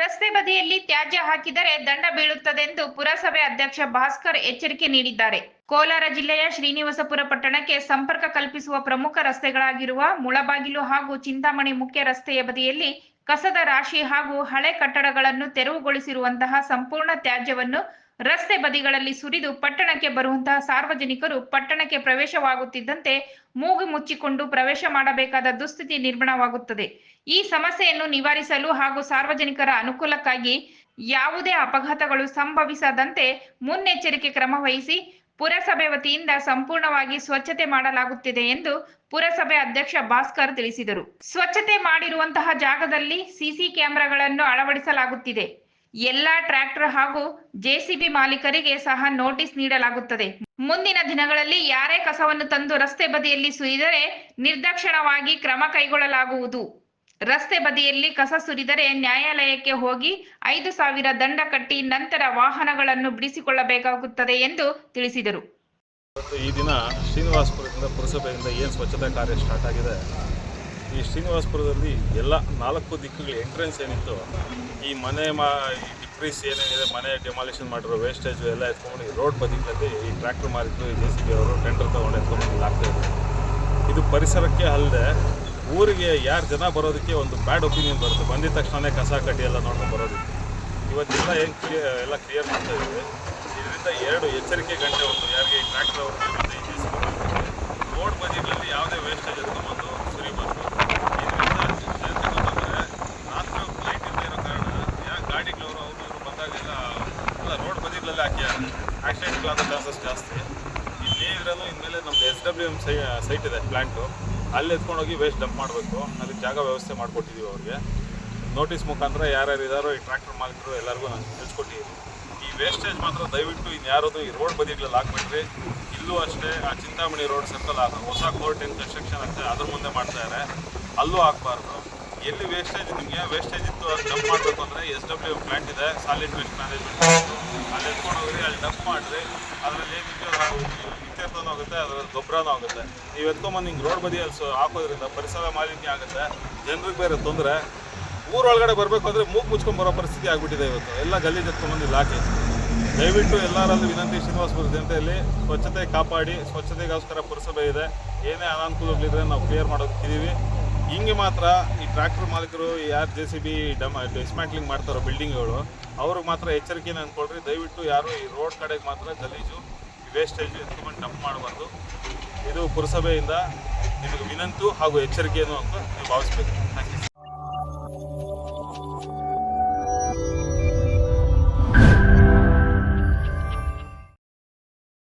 ರಸ್ತೆ ಬದಿಯಲ್ಲಿ ತ್ಯಾಜ್ಯ ಹಾಕಿದರೆ ದಂಡ ಬೀಳುತ್ತದೆಂದು ಪುರಸಭೆ ಅಧ್ಯಕ್ಷ ಭಾಸ್ಕರ್ ಎಚ್ಚರಿಕೆ ನೀಡಿದ್ದಾರೆ. ಕೋಲಾರ ಜಿಲ್ಲೆಯ ಶ್ರೀನಿವಾಸಪುರ ಪಟ್ಟಣಕ್ಕೆ ಸಂಪರ್ಕ ಕಲ್ಪಿಸುವ ಪ್ರಮುಖ ರಸ್ತೆಗಳಾಗಿರುವ ಮುಳಬಾಗಿಲು ಹಾಗೂ ಚಿಂತಾಮಣಿ ಮುಖ್ಯ ರಸ್ತೆಯ ಬದಿಯಲ್ಲಿ ಕಸದ ರಾಶಿ ಹಾಗೂ ಹಳೆ ಕಟ್ಟಡಗಳನ್ನು ತೆರವುಗೊಳಿಸಿರುವಂತಹ ಸಂಪೂರ್ಣ ತ್ಯಾಜ್ಯವನ್ನು ರಸ್ತೆ ಬದಿಗಳಲ್ಲಿ ಸುರಿದು ಪಟ್ಟಣಕ್ಕೆ ಬರುವಂತಹ ಸಾರ್ವಜನಿಕರು ಪಟ್ಟಣಕ್ಕೆ ಪ್ರವೇಶವಾಗುತ್ತಿದ್ದಂತೆ ಮೂಗು ಮುಚ್ಚಿಕೊಂಡು ಪ್ರವೇಶ ಮಾಡಬೇಕಾದ ದುಸ್ಥಿತಿ ನಿರ್ಮಾಣವಾಗುತ್ತದೆ. ಈ ಸಮಸ್ಯೆಯನ್ನು ನಿವಾರಿಸಲು ಹಾಗೂ ಸಾರ್ವಜನಿಕರ ಅನುಕೂಲಕ್ಕಾಗಿ ಯಾವುದೇ ಅಪಘಾತಗಳು ಸಂಭವಿಸದಂತೆ ಮುನ್ನೆಚ್ಚರಿಕೆ ಕ್ರಮ ವಹಿಸಿ ಪುರಸಭೆ ವತಿಯಿಂದ ಸಂಪೂರ್ಣವಾಗಿ ಸ್ವಚ್ಛತೆ ಮಾಡಲಾಗುತ್ತಿದೆ ಎಂದು ಪುರಸಭೆ ಅಧ್ಯಕ್ಷ ಭಾಸ್ಕರ್ ತಿಳಿಸಿದರು. ಸ್ವಚ್ಛತೆ ಮಾಡಿರುವಂತಹ ಜಾಗದಲ್ಲಿ ಸಿಸಿ ಕ್ಯಾಮೆರಾಗಳನ್ನು ಅಳವಡಿಸಲಾಗುತ್ತಿದೆ. ಎಲ್ಲಾ ಟ್ರ್ಯಾಕ್ಟರ್ ಹಾಗೂ ಜೆಸಿಬಿ ಮಾಲೀಕರಿಗೆ ಸಹ ನೋಟಿಸ್ ನೀಡಲಾಗುತ್ತದೆ. ಮುಂದಿನ ದಿನಗಳಲ್ಲಿ ಯಾರೇ ಕಸವನ್ನು ತಂದು ರಸ್ತೆ ಬದಿಯಲ್ಲಿ ಸುರಿದರೆ ನಿರ್ದಕ್ಷಣವಾಗಿ ಕ್ರಮ ಕೈಗೊಳ್ಳಲಾಗುವುದು. ರಸ್ತೆ ಬದಿಯಲ್ಲಿ ಕಸ ಸುರಿದರೆ ನ್ಯಾಯಾಲಯಕ್ಕೆ ಹೋಗಿ ಐದು ಸಾವಿರ ದಂಡ ಕಟ್ಟಿ ನಂತರ ವಾಹನಗಳನ್ನು ಬಿಡಿಸಿಕೊಳ್ಳಬೇಕಾಗುತ್ತದೆ ಎಂದು ತಿಳಿಸಿದರು. ಈ ದಿನ ಶ್ರೀನಿವಾಸಪುರದಿಂದ ಪುರಸಭೆಯಿಂದ ಏನು ಸ್ವಚ್ಛತಾ ಕಾರ್ಯ ಸ್ಟಾರ್ಟ್ ಆಗಿದೆ? ಈ ಶ್ರೀನಿವಾಸಪುರದಲ್ಲಿ ಎಲ್ಲ ನಾಲ್ಕು ದಿಕ್ಕುಗಳ ಎಂಟ್ರೆನ್ಸ್ ಏನಿತ್ತು, ಈ ಮನೆ ಮಾ, ಈ ಡಿಪ್ರೀಸ್ ಏನೇನಿದೆ, ಮನೆ ಡೆಮಾಲಿಷನ್ ಮಾಡಿರೋ ವೇಸ್ಟೇಜು ಎಲ್ಲ ಎತ್ಕೊಂಡು ಈ ರೋಡ್ ಬದಿಗಳಲ್ಲಿ ಈ ಟ್ರ್ಯಾಕ್ಟರ್ ಮಾರಿದ್ರು ಜೆ ಸಿ ಬಿ ಅವರು ಟೆಂಡರ್ ತೊಗೊಂಡು ಎತ್ಕೊಂಡು ಇದ್ರು. ಇದು ಪರಿಸರಕ್ಕೆ ಅಲ್ಲದೆ ಊರಿಗೆ ಯಾರು ಜನ ಬರೋದಕ್ಕೆ ಒಂದು ಬ್ಯಾಡ್ ಒಪಿನಿಯನ್ ಬರುತ್ತೆ. ಬಂದಿದ ತಕ್ಷಣವೇ ಕಸ ಕಡ್ಡಿ ಎಲ್ಲ ನೋಡ್ಕೊಂಡು ಬರೋದಕ್ಕೆ ಇವತ್ತೆಲ್ಲ ಏನು ಕ್ಲಿಯರ್ ಎಲ್ಲ ಕ್ಲಿಯರ್ ಮಾಡ್ತಾ ಇದ್ದೀವಿ. ಇದರಿಂದ ಎರಡು ಎಚ್ಚರಿಕೆ ಗಂಟೆ ಒಂದು ಯಾರಿಗೆ ಈ ಟ್ರ್ಯಾಕ್ಟರ್ ಅವರು ಮತ್ತು ಈ ಜೆ ಸಿ ರೋಡ್ ಬದಿಗಳಲ್ಲಿ ಯಾವುದೇ ವೇಸ್ಟೇಜ್ ಎತ್ಕೊಂಡ್ಬಂದು ಸುರಿಬಾರ್ದು ಇದರಿಂದ ಎಂತಕ್ಕಂತಂದರೆ ರಾತ್ರಿ ಲೈಟ್ ಇಲ್ಲದೆ ಇರೋ ಕಾರಣ ಯಾಕೆ ಗಾಡಿಗಳವರು ಅವರು ಇವರು ಬಂದಾಗೆಲ್ಲ ಎಲ್ಲ ರೋಡ್ ಬದಿಗಳಲ್ಲಿ ಹಾಕಿ ಆಕ್ಸಿಡೆಂಟ್ಗಳಾದ ಚಾನ್ಸಸ್ ಜಾಸ್ತಿ. ಇಲ್ಲಿ ಇದ್ರಲ್ಲೂ ಇನ್ಮೇಲೆ ನಮ್ದು ಎಸ್ ಡಬ್ಲ್ಯೂ ಎಂ ಸೈ ಸೈಟ್ ಇದೆ ಪ್ಲ್ಯಾಂಟು ಅಲ್ಲಿ ಎತ್ಕೊಂಡೋಗಿ ವೇಸ್ಟ್ ಡಂಪ್ ಮಾಡಬೇಕು. ಅದಕ್ಕೆ ಜಾಗ ವ್ಯವಸ್ಥೆ ಮಾಡಿಕೊಟ್ಟಿದ್ದೀವಿ ಅವ್ರಿಗೆ. ನೋಟಿಸ್ ಮುಖಾಂತರ ಯಾರ್ಯಾರು ಇದಾರೋ, ಈ ಟ್ರ್ಯಾಕ್ಟರ್ ಮಾಲೀಕರು ಎಲ್ಲರಿಗೂ ನಾನು ತಿಳಿಸ್ಕೊಟ್ಟಿದ್ದೀನಿ. ಈ ವೇಸ್ಟೇಜ್ ಮಾತ್ರ ದಯವಿಟ್ಟು ಇನ್ಯಾರದು ಈ ರೋಡ್ ಬದಿಗಳಲ್ಲಿ ಹಾಕ್ಬಿಟ್ರಿ. ಇಲ್ಲೂ ಅಷ್ಟೇ ಆ ಚಿಂತಾಮಣಿ ರೋಡ್ ಸರ್ಕಲ್ ಆಗ ಹೊಸ ಕೋರ್ಟ್ ಏನು ಕನ್ಸ್ಟ್ರಕ್ಷನ್ ಆಗ್ತದೆ ಅದ್ರ ಮುಂದೆ ಮಾಡ್ತಾ ಇದ್ದಾರೆ ಅಲ್ಲೂ ಹಾಕ್ಬಾರ್ದು. ಎಲ್ಲಿ ವೇಸ್ಟೇಜ್ ನಿಮಗೆ? ವೇಸ್ಟೇಜ್ ಇತ್ತು, ಅದು ಡಂಪ್ ಮಾಡಬೇಕು ಅಂದರೆ ಎಸ್ ಡಬ್ಲ್ಯೂ ಪ್ಲಾಂಟ್ ಇದೆ ಸಾಲಿಡ್ ವೇಸ್ಟ್ ಮ್ಯಾನೇಜ್ಮೆಂಟ್ ಅಲ್ಲಿ ಎತ್ಕೊಂಡು ಹೋಗ್ರಿ, ಅಲ್ಲಿ ಡಂಪ್ ಮಾಡಿರಿ. ಅದರಲ್ಲಿ ಏನಿತ್ತು ಇತ್ಯರ್ಥನೂ ಆಗುತ್ತೆ, ಅದರಲ್ಲಿ ಗೊಬ್ಬರನೂ ಆಗುತ್ತೆ. ನೀವು ಎತ್ಕೊಂಬಂದು ಹಿಂಗೆ ರೋಡ್ ಬದಿಯಲ್ಲಿ ಸೊ ಹಾಕೋದ್ರಿಂದ ಪರಿಸರ ಮಾಲಿನ್ಯ ಆಗುತ್ತೆ. ಜನರಿಗೆ ಬೇರೆ ತೊಂದರೆ. ಊರೊಳಗಡೆ ಬರಬೇಕು ಅಂದರೆ ಮೂಗು ಮುಚ್ಕೊಂಡು ಬರೋ ಪರಿಸ್ಥಿತಿ ಆಗಿಬಿಟ್ಟಿದೆ ಇವತ್ತು. ಎಲ್ಲ ಗಲೀಜು ಎತ್ಕೊಂಬಂದು ಹಾಕಿ. ದಯವಿಟ್ಟು ಎಲ್ಲರಲ್ಲೂ ವಿನಂತಿ ಶ್ರೀನಿವಾಸಪುರ ಜನತೆಯಲ್ಲಿ ಸ್ವಚ್ಛತೆ ಕಾಪಾಡಿ, ಸ್ವಚ್ಛತೆಗೋಸ್ಕರ ಪುರಸಭೆ ಇದೆ. ಏನೇ ಅನಾನುಕೂಲಗಳಿದ್ರೆ ನಾವು ಕ್ಲಿಯರ್ ಮಾಡೋದಕ್ಕಿದ್ದೀವಿ ಹಿಂಗೆ ಮಾತ್ರ ಈ ಟ್ರ್ಯಾಕ್ಟರ್ ಮಾಲೀಕರು ಯಾರು ಜೆ ಸಿ ಬಿ ಡಮ್ ಡಿಸ್ಮ್ಯಾಂಟ್ಲಿಂಗ್ ಮಾಡ್ತಾರೋ ಬಿಲ್ಡಿಂಗ್ಗಳು ಅವ್ರಿಗೆ ಮಾತ್ರ ಎಚ್ಚರಿಕೆನ ಅಂದ್ಕೊಳ್ರಿ ದಯವಿಟ್ಟು ಯಾರು ಈ ರೋಡ್ ಕಡೆಗೆ ಮಾತ್ರ ಗಲೀಜು ವೇಸ್ಟೇಜ್ ಎತ್ಕೊಂಡು ಡಂಪ್ ಮಾಡಬಾರ್ದು. ಇದು ಪುರಸಭೆಯಿಂದ ನಿಮಗೆ ವಿನಂತು ಹಾಗೂ ಎಚ್ಚರಿಕೆಯನ್ನು ಅಂತ ನೀವು ಭಾವಿಸ್ಬೇಕು. Thank you